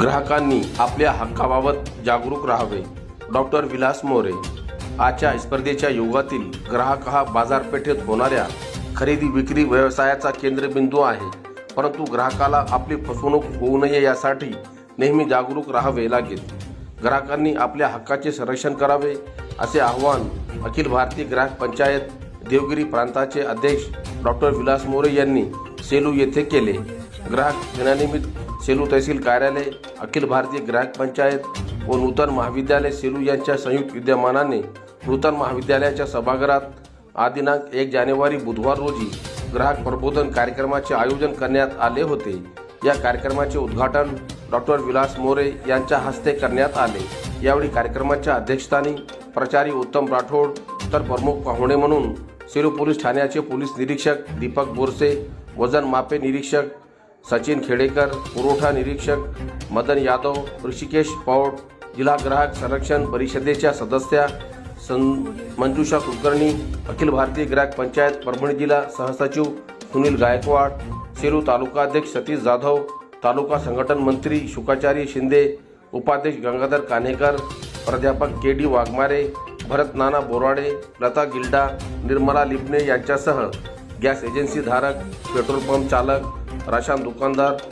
ग्राहकांनी आपल्या हक्काबाबत जागरूक राहावे. डॉक्टर विलास मोरे आजच्या स्पर्धेच्या युगातील ग्राहक हा बाजारपेठेत होणाऱ्या खरेदी विक्री व्यवसायाचा केंद्रबिंदू आहे. परंतु ग्राहकाला आपली फसवणूक होऊ नये यासाठी नेहमी जागरूक राहावे लागेल. ग्राहकांनी आपल्या हक्काचे संरक्षण करावे असे आवाहन अखिल भारतीय ग्राहक पंचायत देवगिरी प्रांताचे अध्यक्ष डॉक्टर विलास मोरे यांनी सेलू येथे केले. ग्राहक दिनानिमित्त सेलू तहसील कार्यालय अखिल भारतीय ग्राहक पंचायत व नूतन महाविद्यालय सेलू यांच्या संयुक्त विद्यमानाने नूतन महाविद्यालयाच्या सभागृहात आदिनांक एक जानेवारी बुधवार रोजी ग्राहक प्रबोधन कार्यक्रमाचे आयोजन करण्यात आले होते. या कार्यक्रमाचे उद्घाटन डॉक्टर विलास मोरे यांच्या हस्ते करण्यात आले. यावेळी कार्यक्रमाच्या अध्यक्षस्थानी प्रचारी उत्तम राठोड तर प्रमुख पाहुणे म्हणून सेलू पोलीस ठाण्याचे पोलीस निरीक्षक दीपक बोरसे वजन मापे निरीक्षक सचिन खेडेकर पुरवठा निरीक्षक मदन यादव ऋषिकेश पौड जिल्हा ग्राहक संरक्षण परिषदेच्या सदस्या सं मंजुषा कुलकर्णी अखिल भारतीय ग्राहक पंचायत परभणी जिल्हा सहसचिव सुनील गायकवाड सेलू तालुकाध्यक्ष सतीश जाधव तालुका संघटन मंत्री शुकाचारी शिंदे उपाध्यक्ष गंगाधर कान्हेकर प्राध्यापक के डी वाघमारे भरत नाना बोराडे लता गिल्डा निर्मला लिपणे यांच्यासह गॅस एजन्सी धारक पेट्रोल पंप चालक राशन दुकानदार